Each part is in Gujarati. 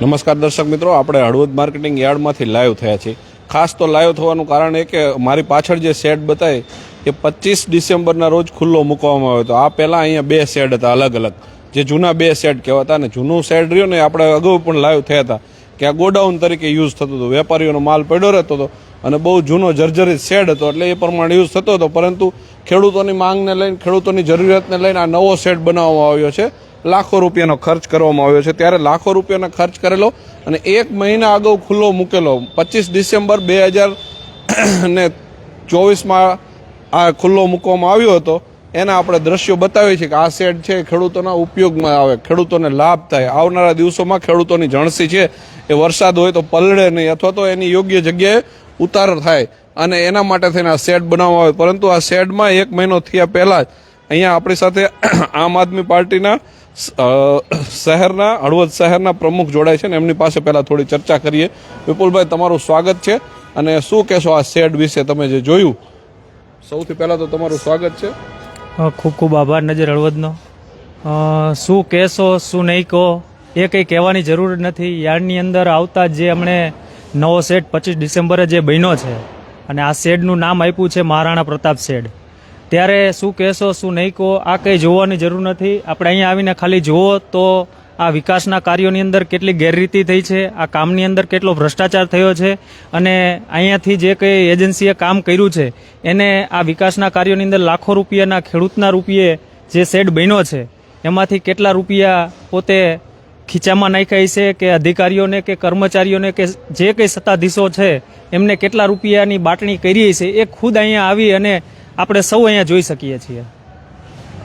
નમસ્કાર દર્શક મિત્રો, આપણે હળવદ માર્કેટિંગ યાર્ડમાંથી લાઈવ થયા છીએ. ખાસ તો લાઈવ થવાનું કારણ એ કે મારી પાછળ જે શેડ બતાવે એ પચીસ ડિસેમ્બરના રોજ ખુલ્લો મૂકવામાં આવ્યો હતો. આ પહેલાં અહીંયા બે શેડ હતા, અલગ અલગ. જે જૂના બે શેડ કહેવાતા અને જૂનું શેડ રહ્યું ને આપણે અગાઉ પણ લાઈવ થયા હતા. કે આ ગોડાઉન તરીકે યુઝ થતું હતું. વેપારીઓનો માલ પડ્યો રહેતો હતો અને બહુ જૂનો જર્જરિત શેડ હતો, એટલે એ પ્રમાણે યુઝ થતો હતો. પરંતુ ખેડૂતોની માંગને લઈને, ખેડૂતોની જરૂરિયાતને લઈને આ નવો શેડ બનાવવામાં આવ્યો છે. લાખો રૂપિયાનો ખર્ચ કરવામાં આવ્યો છે. ત્યારે લાખો રૂપિયાનો ખર્ચ કરેલો અને એક મહિના અગાઉ ખુલ્લો મૂકેલો. પચીસ ડિસેમ્બર બે હજાર ને ચોવીસમાં આ ખુલ્લો મૂકવામાં આવ્યો હતો. એના આપણે દ્રશ્યો બતાવીએ છીએ કે આ શેડ છે ખેડૂતોના ઉપયોગમાં આવે. ખેડૂતોને લાભ થાય. આવનારા દિવસોમાં ખેડૂતોની જણસી છે. એ વરસાદ હોય તો પલળે નહીં અથવા તો એની યોગ્ય જગ્યાએ ઉતાર થાય અને એના માટે થઈને આ શેડ બનાવવામાં આવે. પરંતુ આ શેડમાં એક મહિનો થયા પહેલાં જ અહીંયા આપણી સાથે આમ આદમી પાર્ટીના શહેરના, હળવદ શહેરના પ્રમુખ જોડાય છે ને એમની પાસે પહેલાં થોડી ચર્ચા કરીએ. વિપુલભાઈ, તમારું સ્વાગત છે અને શું કહેશો આ શેડ વિશે? તમે જે જોયું, સૌથી પહેલાં તો તમારું સ્વાગત છે. ખૂબ ખૂબ આભાર નજર હળવદનો. શું કહેશો, શું નહીં કહો, એ કંઈ કહેવાની જરૂર નથી. યાર્ડની અંદર આવતા જે હમણે નવો શેડ પચીસ ડિસેમ્બરે જે બન્યો છે, અને આ શેડનું નામ આપ્યું છે મહારાણા પ્રતાપ શેડ. ત્યારે શું કહેશો, શું નહીં કહો, આ કંઈ જોવાની જરૂર નથી. આપણે અહીંયા આવીને ખાલી જુઓ તો આ વિકાસના કાર્યોની અંદર કેટલી ગેરરીતિ થઈ છે, આ કામની અંદર કેટલો ભ્રષ્ટાચાર થયો છે, અને અહીંયાથી જે કંઈ એજન્સીએ કામ કર્યું છે, એને આ વિકાસના કાર્યોની અંદર લાખો રૂપિયાના ખેડૂતના રૂપિયે જે શેડ બન્યો છે, એમાંથી કેટલા રૂપિયા પોતે ખીચામાં નાખ્યા છે કે અધિકારીઓને કે કર્મચારીઓને કે જે કંઈ સત્તાધીશો છે, એમને કેટલા રૂપિયાની બાટણી કરી છે, એ ખુદ અહીંયા આવી અને આપણે સૌ અહીંયા જોઈ શકીએ છીએ.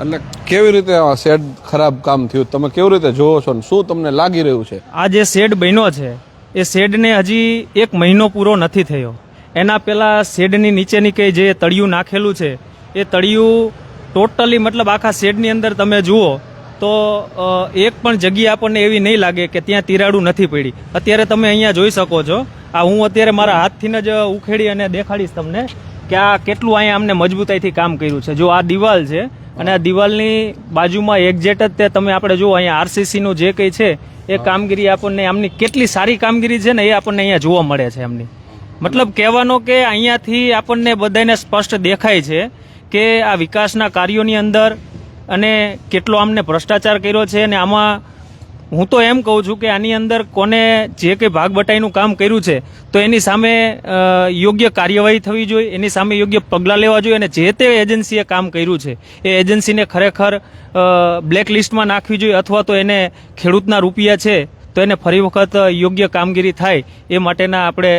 એટલે કેવી રીતે આ શેડ ખરાબ કામ થયું? તમે કેવી રીતે જોવો છો ને શું તમને લાગી રહ્યું છે? આ જે શેડ બન્યો છે એ શેડને હજી એક મહિનો પૂરો નથી થયો. એના પહેલાં શેડની નીચેની કંઈ જે તળિયું નાખેલું છે એ તળિયું ટોટલી મતલબ આખા શેડની અંદર તમે જુઓ તો એક પણ જગ્યા આપણને એવી નહીં લાગે કે ત્યાં તિરાડું નથી પડી. અત્યારે તમે અહીંયા જોઈ શકો છો. આ હું અત્યારે મારા હાથથી જ ઉખેડી અને દેખાડીશ તમને. કે આ કેટલું અહીંયા અમને મજબૂતાઈથી કામ કર્યું છે? જો આ દિવાલ છે અને આ દિવાલની બાજુમાં એક્ઝેટ જ તે તમે આપણે જુઓ અહીંયા આરસીસીનું જે કંઈ છે એ કામગીરી આપણને આમની કેટલી સારી કામગીરી છે ને એ આપણને અહીંયા જોવા મળે છે એમની. મતલબ કહેવાનો કે અહીંયાથી આપણને બધાને સ્પષ્ટ દેખાય છે કે આ વિકાસના કાર્યોની અંદર અને કેટલો આમને ભ્રષ્ટાચાર કર્યો છે અને આમાં હું તો એમ કહું છું કે આની અંદર કોને જે કંઈ ભાગ બટાઈનું કામ કર્યું છે, તો એની સામે યોગ્ય કાર્યવાહી થવી જોઈએ, એની સામે યોગ્ય પગલાં લેવા જોઈએ અને જે તે એજન્સીએ કામ કર્યું છે, એ એજન્સીને ખરેખર બ્લેક લિસ્ટમાં નાખવી જોઈએ અથવા તો એને ખેડૂતના રૂપિયા છે તો એને ફરી વખત યોગ્ય કામગીરી થાય એ માટેના આપણે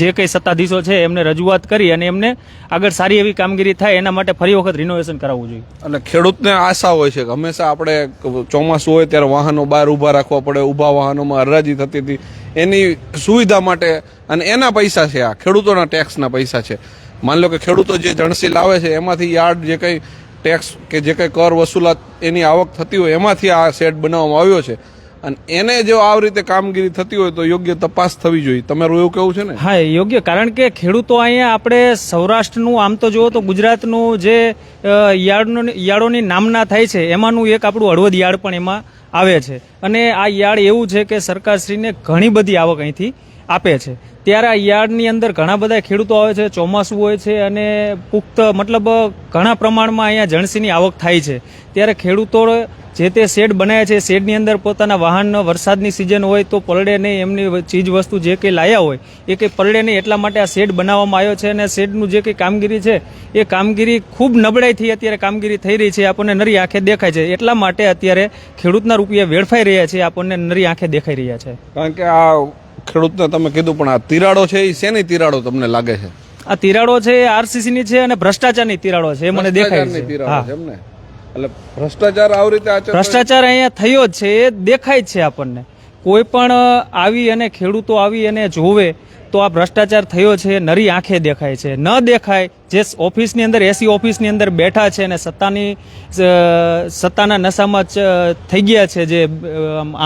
જે કંઈ સત્તાધીશો છે એમને રજૂઆત કરી અને એમને આગળ સારી એવી કામગીરી થાય એના માટે ફરી વખત રિનોવેશન કરાવવું જોઈએ. અને ખેડૂતને આશા હોય છે કે હંમેશા આપણે ચોમાસું હોય ત્યારે વાહનો બહાર ઊભા રાખવા પડે, ઊભા વાહનોમાં હરાજી થતી હતી. એની સુવિધા માટે અને એના પૈસા છે આ, ખેડૂતોના ટેક્સના પૈસા છે. માની લો કે ખેડૂતો જે જણસી લાવે છે, એમાંથી યાર્ડ જે કંઈ ટેક્સ કે જે કંઈ કર વસૂલાત એની આવક થતી હોય, એમાંથી આ સેટ બનાવવામાં આવ્યો છે. અને એને જો આવી રીતે કામગીરી થતી હોય તો યોગ્ય તપાસ થવી જોઈએ. તમારું એવું કેવું છે ને? હા યોગ્ય. કારણ કે ખેડૂતો અહીંયા આપણે સૌરાષ્ટ્રનું, આમ તો જુઓ તો ગુજરાતનું જે યાર્ડનું, યાર્ડોની નામના થાય છે, એમાંનું એક આપણું હળવદ યાર્ડ પણ એમાં આવે છે. અને આ યાર્ડ એવું છે કે સરકારશ્રીને ઘણી બધી આવક અહીંથી આપે છે. ત્યારે આ યાર્ડની અંદર ઘણા બધા ખેડૂતો આવે છે, ચોમાસું હોય છે અને પુખ્ત, મતલબ ઘણા પ્રમાણમાં અહીંયા જણસીની આવક થાય છે. ત્યારે ખેડૂતો જે તે શેડ બનાવ્યા છે, શેડની અંદર પોતાના વાહન વરસાદની સિઝન હોય તો પલડે નહીં, એમની ચીજ વસ્તુ જે કંઈ લાયા હોય, એ કંઈ પલડે નહીં, એટલા માટે આ શેડ બનાવવામાં આવ્યો છે અને શેડનું જે કંઈ કામગીરી છે, એ કામગીરી ખૂબ નબળાઈથી અત્યારે કામગીરી થઈ રહી છે, આપણને નરી આંખે દેખાય છે. એટલા માટે અત્યારે ખેડૂતના રૂપિયા વેડફાઈ રહ્યા છે, આપણને નરી આંખે દેખાઈ રહ્યા છે. કારણ કે આ ખેડૂતને તમે કીધું પણ આ તિરાડો છે એ શેની તિરાડો તમને લાગે છે? આ તિરાડો છે એ આરસીસીની ની છે અને ભ્રષ્ટાચારની તિરાડો છે એ મને દેખાય છે. એટલે ભ્રષ્ટાચાર આવી રીતે આચરણ ભ્રષ્ટાચાર અહીંયા થયો જ છે એ દેખાય છે આપણને. કોઈ પણ આવી અને ખેડૂતો આવી અને જોવે તો આ ભ્રષ્ટાચાર થયો છે નરી આંખે દેખાય છે. ન દેખાય જે ઓફિસની અંદર એસી ઓફિસની અંદર બેઠા છે અને સત્તાની સત્તાના નશામાં થઈ ગયા છે જે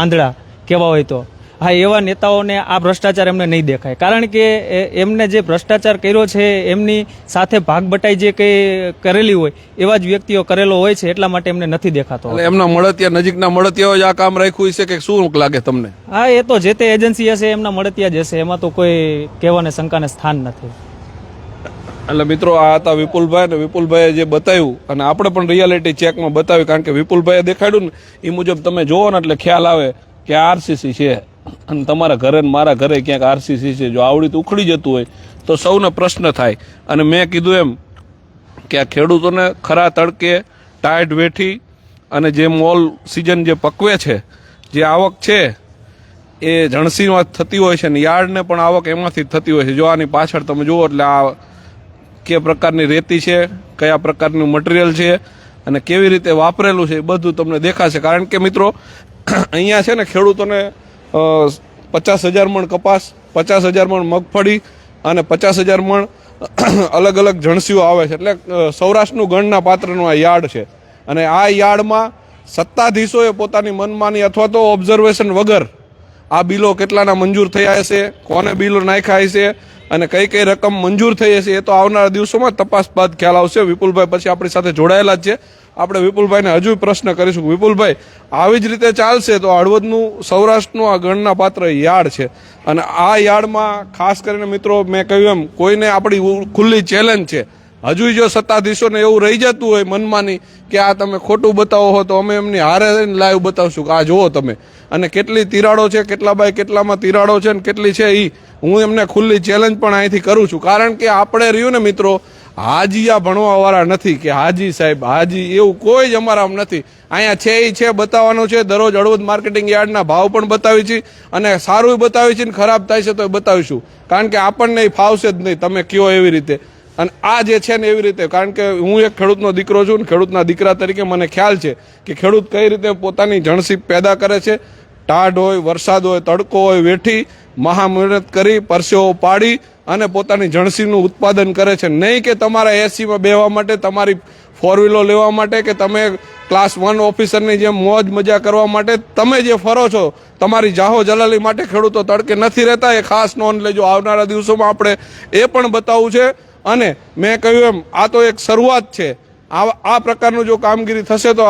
આંધળા કહેવા હોય તો. હા એવા નેતાઓને આ ભ્રષ્ટાચાર એમને નહીં દેખાય. કારણ કે એ- એમને જે ભ્રષ્ટાચાર કર્યો છે એમની સાથે ભાગ બટાઈ જે કંઈ કરેલી હોય એવા જ વ્યક્તિઓ કરેલો હોય છે એટલા માટે એમને નથી દેખાતો. એટલે એમના મળતિયા નજીકના મળતિયાઓ જ આ કામ રાખ્યું છે કે શું લાગે તમને? હા એ તો જે તે એજન્સી હશે એમના મળતિયા જ હશે એમાં તો કોઈ કહેવાને શંકાને સ્થાન નથી. એટલે મિત્રો આ હતા વિપુલભાઈ ને વિપુલભાઈએ જે બતાવ્યું અને આપણે પણ રિયાલિટી ચેકમાં બતાવ્યું કારણ કે વિપુલભાઈએ દેખાડ્યું ને એ મુજબ તમે જોવો ને એટલે ખ્યાલ આવે કે આરસીસી છે. અને તમારા ઘરે મારા ઘરે ક્યાંક આરસીસી છે, જો આવડી તો ઉખડી જતું હોય, તો સૌને પ્રશ્ન થાય. અને મેં કીધું એમ કે આ ખેડૂતોને ખરા તડકે ટાયટ વેઠી અને જે મોલ સિઝન જે પકવે છે, જે આવક છે, એ જણસીમાં થતી હોય છે ને યાર્ડને પણ આવક એમાંથી થતી હોય છે. જો આની પાછળ તમે જુઓ એટલે આ કે પ્રકારની રેતી છે, કયા પ્રકારનું મટીરિયલ છે અને કેવી રીતે વાપરેલું છે એ બધું તમને દેખાશે. કારણ કે મિત્રો, અહીંયા છે ને ખેડૂતોને પચાસ હજાર મણ કપાસ, પચાસ હજાર મણ મગફળી અને પચાસ હજાર મણ અલગ અલગ જણસીઓ આવે છે. એટલે સૌરાષ્ટ્રનું ગણના પાત્રનું આ યાર્ડ છે. અને આ યાર્ડમાં સત્તાધીશોએ પોતાની મનમાની અથવા તો ઓબ્ઝર્વેશન વગર આ બિલો કેટલાના મંજૂર થયા હશે, કોને બિલો નાખ્યા હશે અને કઈ કઈ રકમ મંજૂર થઈ હશે એ તો આવનારા દિવસોમાં તપાસ બાદ ખ્યાલ આવશે. વિપુલભાઈ પછી આપણી સાથે જોડાયેલા જ છે. આપણે વિપુલભાઈને હજુ પ્રશ્ન કરીશું. વિપુલભાઈ, આવી જ રીતે ચાલશે તો હળવદનું, સૌરાષ્ટ્રનું આ ગણના પાત્ર યાર્ડ છે. અને આ યાર્ડમાં ખાસ કરીને મિત્રો મેં કહ્યું એમ, કોઈને આપણી ખુલ્લી ચેલેન્જ છે. હજુ જો સત્તાધીશોને એવું રહી જતું હોય મનમાની કે આ તમે ખોટું બતાવો હો તો અમે એમની હારે લાઈવ બતાવશું કે આ જુઓ તમે. અને કેટલી તિરાડો છે, કેટલા બાય કેટલામાં તિરાડો છે ને કેટલી છે એ હું એમને ખુલ્લી ચેલેન્જ પણ અહીંથી કરું છું. કારણ કે આપણે રહ્યું ને મિત્રો, હાજીયા આ ભણવાવાળા નથી કે હાજી સાહેબ, હાજી એવું કોઈ જ અમારામાં નથી. અહીંયા છે એ છે, બતાવવાનું છે, દરરોજ હળવદ માર્કેટિંગ યાર્ડના ભાવ પણ બતાવી છે અને સારું બતાવી છે ને ખરાબ થાય છે તો એ બતાવીશું. કારણ કે આપણને એ ફાવશે જ નહીં, તમે કયો એવી રીતે. અને આ જે છે ને એવી રીતે, કારણ કે હું એક ખેડૂતનો દીકરો છું ને ખેડૂતના દીકરા તરીકે મને ખ્યાલ છે કે ખેડૂત કઈ રીતે પોતાની જણસી પેદા કરે છે. ટાઢ હોય, વરસાદ હોય, તડકો હોય, વેઠી મહા મહેનત કરી, પરસેવો પાડી અને પોતાની જણસીનું ઉત્પાદન કરે છે. નહીં કે તમારા એસીમાં બેહવા માટે, તમારી ફોર વ્હીલો લેવા માટે કે તમે ક્લાસ વન ઓફિસરની જેમ મોજ મજા કરવા માટે તમે જે ફરો છો, તમારી જાહો જલાલી માટે ખેડૂતો તડકે નથી રહેતા. એ ખાસ નોંધ લેજો, આવનારા દિવસોમાં આપણે એ પણ બતાવવું છે અને મેં કહ્યું એમ, આ તો એક શરૂઆત છે. આ આ પ્રકારનું જો કામગીરી થશે તો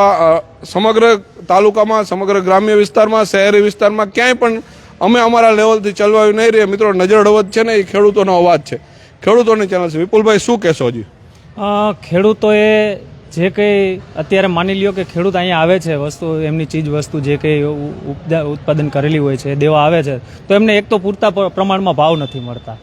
સમગ્ર તાલુકામાં, સમગ્ર ગ્રામ્ય વિસ્તારમાં, શહેરી વિસ્તારમાં ક્યાંય પણ અમે અમારા લેવલથી ચલવાયું નહીં રહીએ. મિત્રો, નજર હળવદ છે ને, એ ખેડૂતોનો અવાજ છે. ખેડૂતોની ચેનલ છે. વિપુલભાઈ, શું કહેશો હજી? ખેડૂતોએ જે કંઈ અત્યારે માની લ્યો કે ખેડૂત અહીંયા આવે છે, વસ્તુ, એમની ચીજ વસ્તુ જે કંઈ ઉત્પાદન કરેલી હોય છે દેવા આવે છે, તો એમને એક તો પૂરતા પ્રમાણમાં ભાવ નથી મળતા.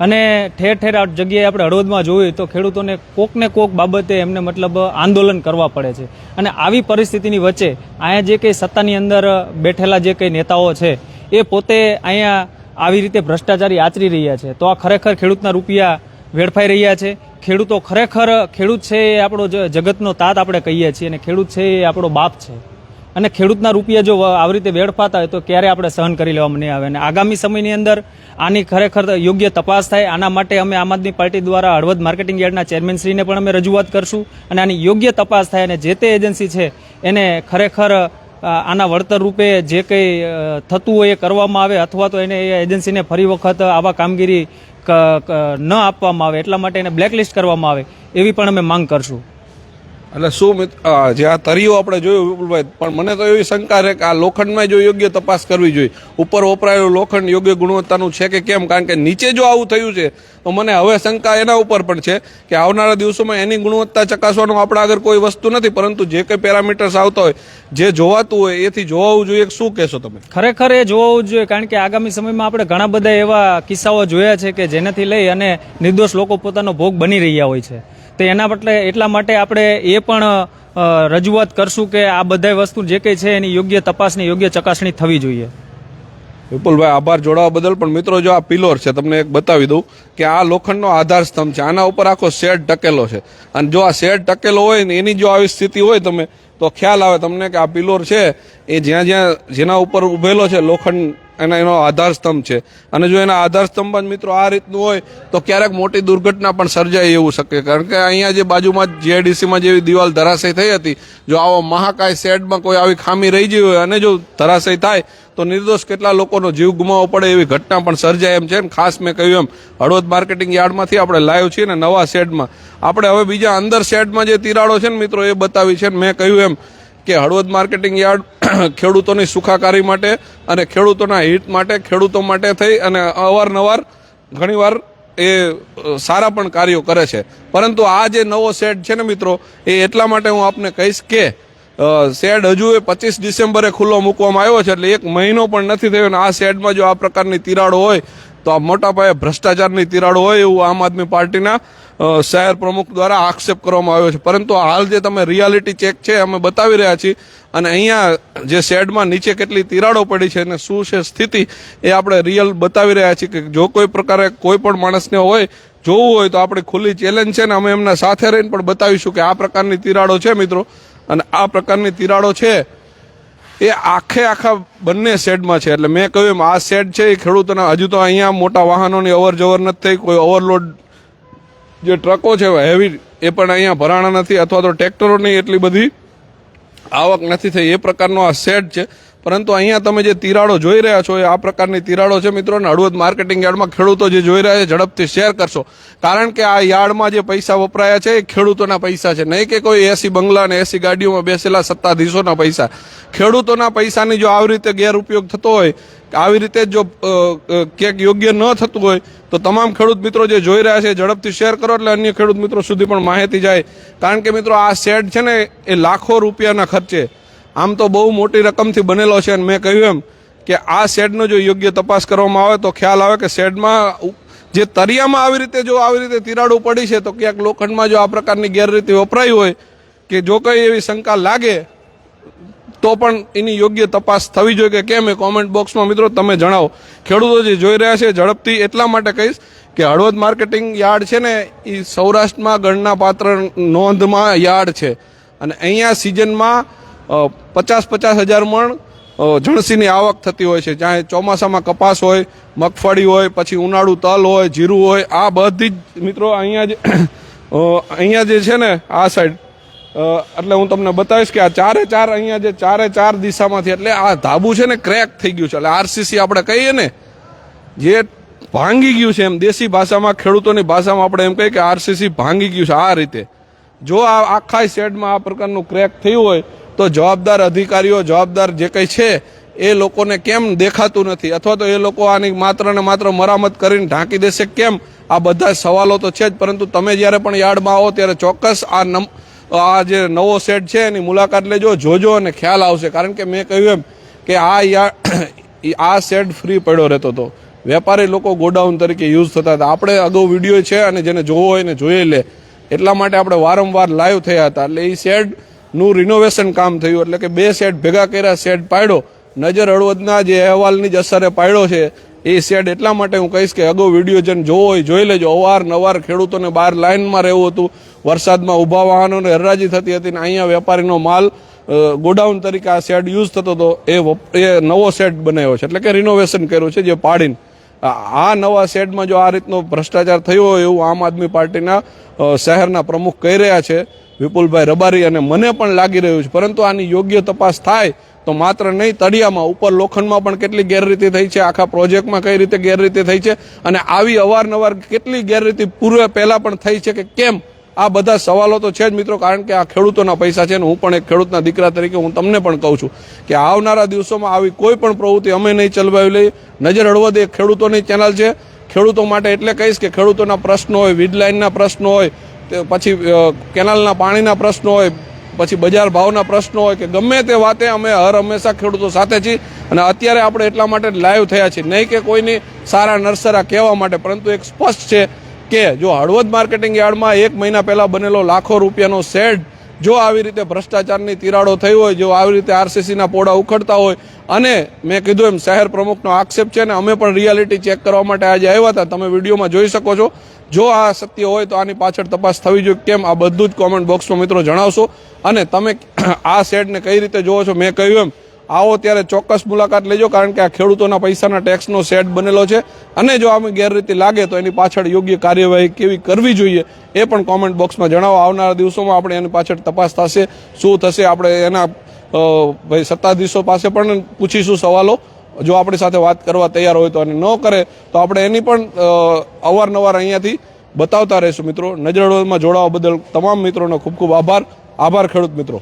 અને ઠેર ઠેર આ જગ્યાએ આપણે હળવદમાં જોઈએ તો ખેડૂતોને કોક ને કોક બાબતે એમને મતલબ આંદોલન કરવા પડે છે. અને આવી પરિસ્થિતિની વચ્ચે અહીંયા જે કંઈ સત્તાની અંદર બેઠેલા જે કંઈ નેતાઓ છે, એ પોતે અહીંયા આવી રીતે ભ્રષ્ટાચારી આચરી રહ્યા છે. તો આ ખરેખર ખેડૂતના રૂપિયા વેડફાઈ રહ્યા છે. ખેડૂતો ખરેખર ખેડૂત છે એ આપણો જગતનો તાત આપણે કહીએ છીએ અને ખેડૂત છે એ આપણો બાપ છે. અને ખેડૂતના રૂપિયા જો આવી રીતે વેડફાતા હોય તો ક્યારે આપણે સહન કરી લેવામાં નહીં આવે? અને આગામી સમયની અંદર આની ખરેખર યોગ્ય તપાસ થાય, આના માટે અમે આમ આદમી પાર્ટી દ્વારા હળવદ માર્કેટિંગ યાર્ડના ચેરમેનશ્રીને પણ અમે રજૂઆત કરશું અને આની યોગ્ય તપાસ થાય અને જે તે એજન્સી છે એને ખરેખર આના વળતર રૂપે જે કંઈ થતું હોય એ કરવામાં આવે અથવા તો એને એ એજન્સીને ફરી વખત આવા કામગીરી ન આપવામાં આવે, એટલા માટે એને બ્લેકલિસ્ટ કરવામાં આવે એવી પણ અમે માંગ કરશું. એટલે શું મિત્ર જે આ તરીઓ આપણે જોયું વિપુલભાઈ, પણ મને તો એવી શંકા છે કે આ લોખંડમાં જો યોગ્ય તપાસ કરવી જોઈએ. ઉપર વપરાયેલું લોખંડ યોગ્ય ગુણવત્તાનું છે કે કેમ? કારણ કે નીચે જો આવું થયું છે, તો મને હવે શંકા એના ઉપર પણ છે કે આવનારા દિવસોમાં એની ગુણવત્તા ચકાસવાનું આપણા આગળ કોઈ વસ્તુ નથી, પરંતુ જે કંઈ પેરામીટર્સ આવતા હોય, જે જોવાતું હોય, એથી જોવાવું જોઈએ. શું કહેશો તમે? ખરેખર એ જોવું જોઈએ, કારણ કે આગામી સમયમાં આપણે ઘણા બધા એવા કિસ્સાઓ જોયા છે કે જેનાથી લઈ અને નિર્દોષ લોકો પોતાનો ભોગ બની રહ્યા હોય છે. તો એના બદલે એટલા માટે આપણે એ પણ રજૂઆત કરશું કે આ બધા વસ્તુ જે કંઈ છે એની યોગ્ય તપાસની, યોગ્ય ચકાસણી થવી જોઈએ. વિપુલભાઈ, આભાર જોડાવા બદલ. પણ મિત્રો, જો આ પિલોર છે, તમને એક બતાવી દઉં કે આ લોખંડનો આધાર સ્તંભ છે. આના ઉપર આખો શેડ ટકેલો છે. અને જો આ શેડ ટકેલો હોય ને એની જો આવી સ્થિતિ હોય તમે, તો ખ્યાલ આવે તમને કે આ પિલોર છે, એ જ્યાં જ્યાં જેના ઉપર ઉભેલો છે લોખંડ એના એનો આધાર સ્તંભ છે. અને જો એના આધાર સ્તંભ જ મિત્રો આ રીતનું હોય, તો ક્યારેક મોટી દુર્ઘટના પણ સર્જાય એવું શકે કારણ કે અહીંયા જે બાજુમાં જીઆઈડીસીમાં જેવી દિવાલ ધરાશય થઈ હતી, જો આવો મહાકાય શેડમાં કોઈ આવી ખામી રહી ગઈ હોય અને જો ધરાશય થાય, તો નિર્દોષ કેટલા લોકોનો જીવ ગુમાવવો પડે એવી ઘટના પણ સર્જાય એમ છે. ને ખાસ મેં કહ્યું એમ, હળવદ માર્કેટિંગ યાર્ડમાંથી આપણે લાવ્યું છીએ ને નવા શેડમાં આપણે હવે બીજા અંદર શેડમાં જે તિરાડો છે ને મિત્રો, એ બતાવી છે. ને મેં કહ્યું એમ કે હળવદ માર્કેટિંગ યાર્ડ ખેડૂતોની સુખાકારી માટે અને ખેડૂતોના હિત માટે, ખેડૂતો માટે થઈ અને અવારનવાર ઘણીવાર એ સારા પણ કાર્યો કરે છે. પરંતુ આ જે નવો સેટ છે ને મિત્રો, એ એટલા માટે હું આપને કહીશ કે શેડ હજુ એ પચીસ ડિસેમ્બરે ખુલ્લો મૂકવામાં આવ્યો છે, એટલે એક મહિનો પણ નથી થયો અને આ શેડમાં જો આ પ્રકારની તિરાડો હોય તો આ મોટા પાયે ભ્રષ્ટાચારની તિરાડો હોય એવું આમ આદમી પાર્ટીના શહેર પ્રમુખ દ્વારા આક્ષેપ કરવામાં આવ્યો છે. પરંતુ હાલ જે તમે રિયાલિટી ચેક છે, અમે બતાવી રહ્યા છીએ અને અહીંયા જે શેડમાં નીચે કેટલી તિરાડો પડી છે અને શું છે સ્થિતિ, એ આપણે રિયલ બતાવી રહ્યા છીએ કે જો કોઈ પ્રકારે કોઈ પણ માણસને હોય, જોવું હોય તો આપણે ખુલ્લી ચેલેન્જ છે ને અમે એમના સાથે રહીને પણ બતાવીશું કે આ પ્રકારની તિરાડો છે મિત્રો. અને આ પ્રકારની તિરાડો છે એ આખે આખા બંને શેડમાં છે. એટલે મેં કહ્યું એમ, આ શેડ છે એ ખેડૂતોના, હજુ તો અહીંયા મોટા વાહનોની અવર જવર નથી થઈ, કોઈ ઓવરલોડ જે ટ્રકો છે હેવી એ પણ અહીંયા ભરાણા નથી, અથવા તો ટ્રેક્ટરોની એટલી બધી આવક નથી થઈ. એ પ્રકારનો આ શેડ છે. પરંતુ અહીંયા તમે જે તિરાડો જોઈ રહ્યા છો એ આ પ્રકારની તિરાડો છે મિત્રો. હળવદ માર્કેટિંગ યાર્ડમાં ખેડૂતો જે જોઈ રહ્યા છે ઝડપથી શેર કરશો. કારણ કે આ યાર્ડમાં જે પૈસા વપરાયા છે એ ખેડૂતોના પૈસા છે. નહીં કે કોઈ એસી બંગલા અને એસી ગાડીઓમાં બેસેલા સત્તાધીશોના પૈસા. ખેડૂતોના પૈસાની જો આવી રીતે ગેરઉપયોગ થતો હોય, આવી રીતે જો ક્યાંક યોગ્ય ન થતું હોય, તો તમામ ખેડૂત મિત્રો જે જોઈ રહ્યા છે ઝડપથી શેર કરો એટલે અન્ય ખેડૂત મિત્રો સુધી પણ માહિતી જાય. કારણ કે મિત્રો આ શેડ છે ને એ લાખો રૂપિયાના ખર્ચે આમ તો બહુ મોટી રકમથી બનેલો છે અને મેં કહ્યું એમ કે આ શેડનો જો યોગ્ય તપાસ કરવામાં આવે તો ખ્યાલ આવે કે શેડમાં જે તરિયામાં આવી રીતે જો આવી રીતે તિરાડું પડી છે તો ક્યાંક લોખંડમાં જો આ પ્રકારની ગેરરીતિ વપરાઈ હોય કે જો કંઈ એવી શંકા લાગે તો પણ એની યોગ્ય તપાસ થવી જોઈએ કે કેમ એ કોમેન્ટ બોક્સમાં મિત્રો તમે જણાવો. ખેડૂતો જે જોઈ રહ્યા છે, ઝડપથી એટલા માટે કહીશ કે હળવદ માર્કેટિંગ યાર્ડ છે ને એ સૌરાષ્ટ્રમાં ગણના પાત્ર નોંધમાં યાર્ડ છે. અને અહીંયા સિઝનમાં પચાસ પચાસ હજાર મણ જણસીની આવક થતી હોય છે. જ્યાં ચોમાસામાં કપાસ હોય, મગફળી હોય, પછી ઉનાળુ તલ હોય, જીરું હોય, આ બધી જ મિત્રો અહીંયા જે અહીંયા જે છે ને, આ સાઈડ એટલે હું તમને બતાવીશ કે આ ચારે ચાર અહીંયા જે ચારે ચાર દિશામાંથી, એટલે આ ધાબુ છે ને ક્રેક થઈ ગયું છે. એટલે આરસીસી આપણે કહીએ ને, જે ભાંગી ગયું છે એમ, દેશી ભાષામાં, ખેડૂતોની ભાષામાં આપણે એમ કહીએ કે આરસીસી ભાંગી ગયું છે આ રીતે. જો આ આખા શેડમાં આ પ્રકારનું ક્રેક થયું હોય તો જવાબદાર અધિકારીઓ, જવાબદાર જે કંઈ છે, એ લોકોને કેમ દેખાતું નથી? અથવા તો એ લોકો આની માત્ર ને માત્ર મરામત કરીને ઢાંકી દેશે કેમ? આ બધા સવાલો તો છે જ, પરંતુ તમે જ્યારે પણ યાર્ડમાં આવો ત્યારે ચોક્કસ આ નમ, આ જે નવો સેટ છે, એની મુલાકાત લેજો, જોજો અને ખ્યાલ આવશે. કારણ કે મેં કહ્યું એમ કે આ યાર્ડ આ શેડ ફ્રી પડ્યો રહેતો હતો. વેપારી લોકો ગોડાઉન તરીકે યુઝ થતા હતા. આપણે અગાઉ વીડિયો છે અને જેને જોવો હોય ને જોઈ લે. એટલા માટે આપણે વારંવાર લાઈવ થયા હતા. એટલે એ શેડ નું રિનોવેશન કામ થયું. એટલે કે બે શેડ ભેગા કર્યા શેડ પાડ્યો. નજર હળવદના જે અહેવાલની જ અસરે પાડ્યો છે, એ શેડ એટલા માટે હું કહીશ કે અગાઉ વીડિયો જેને જોવો હોય, જોઈ લેજો. અવારનવાર ખેડૂતોને બહાર લાઇનમાં રહેવું હતું. વરસાદમાં ઊભા વાહનોને હરરાજી થતી હતી ને અહીંયા વેપારીનો માલ ગોડાઉન તરીકે આ શેડ યુઝ થતો હતો. એ એ નવો શેડ બનાવ્યો છે. એટલે કે રિનોવેશન કર્યું છે જે પાડીને. આ નવા શેડમાં જો આ રીતનો ભ્રષ્ટાચાર થયો હોય એવું આમ આદમી પાર્ટીના શહેરના પ્રમુખ કહી રહ્યા છે વિપુલભાઈ રબારી અને મને પણ લાગી રહ્યું છે. પરંતુ આની યોગ્ય તપાસ થાય તો માત્ર નહીં, તળિયામાં, ઉપર લોખંડમાં પણ કેટલી ગેરરીતિ થઈ છે, આખા પ્રોજેક્ટમાં કઈ રીતે ગેરરીતિ થઈ છે અને આવી અવારનવાર કેટલી ગેરરીતિ પૂર્વે પહેલા પણ થઈ છે કે કેમ? આ બધા સવાલો તો છે જ મિત્રો, કારણ કે આ ખેડૂતોના પૈસા છે ને હું પણ એક ખેડૂતના દીકરા તરીકે હું તમને પણ કહું છું કે આવનારા દિવસોમાં આવી કોઈ પણ પ્રવૃત્તિ અમે નહીં ચલવાવી લઈએ. નજર હળવદ એ ખેડૂતોની ચેનલ છે. ખેડૂતો માટે એટલે કહીશ કે ખેડૂતોના પ્રશ્નો હોય વીજ લાઇનના પ્રશ્નો હોય તે પછી કેનાલના પાણીના પ્રશ્નો હોય, પછી બજાર ભાવના પ્રશ્નો હોય કે ગમે તે વાતે અમે હર હંમેશા ખેડૂતો સાથે છીએ અને અત્યારે આપણે એટલા માટે લાઈવ થયા છીએ. નહીં કે કોઈની સારા નરસરા કહેવા માટે, પરંતુ એક સ્પષ્ટ છે કે જો હળવદ માર્કેટિંગ યાર્ડમાં એક મહિના પહેલાં બનેલો લાખો રૂપિયાનો શેડ, જો આવી રીતે ભ્રષ્ટાચારની તિરાડો થઈ હોય, જો આવી રીતે આરસીસીના પોડા ઉખડતા હોય, અને મેં કીધું એમ શહેર પ્રમુખનો આક્ષેપ છે ને, અમે પણ રિયાલિટી ચેક કરવા માટે આજે આવ્યા હતા. તમે વિડીયોમાં જોઈ શકો છો. જો આ સત્ય હોય તો આની પાછળ તપાસ થવી જોઈએ. કેમ? આ બધું જ કોમેન્ટ બોક્સમાં મિત્રો જણાવશો. અને તમે આ શેડને કઈ રીતે જોવો છો? મેં કહ્યું એમ, આવો ત્યારે ચોક્કસ મુલાકાત લેજો, કારણ કે આ ખેડૂતોના પૈસાના ટેક્સનો સેટ બનેલો છે. અને જો આમ ગેરરીતિ લાગે તો એની પાછળ યોગ્ય કાર્યવાહી કેવી કરવી જોઈએ એ પણ કોમેન્ટ બોક્સમાં જણાવો. આવનારા દિવસોમાં આપણે એની પાછળ તપાસ થશે. શું થશે? આપણે એના ભાઈ સત્તાધીશો પાસે પણ પૂછીશું સવાલો. જો આપણી સાથે વાત કરવા તૈયાર હોય તો અને ન કરે, તો આપણે એની પણ અવારનવાર અહીંયાથી બતાવતા રહીશું મિત્રો. નજર જોડાવા બદલ તમામ મિત્રોનો ખૂબ ખૂબ આભાર. આભાર ખેડૂત મિત્રો.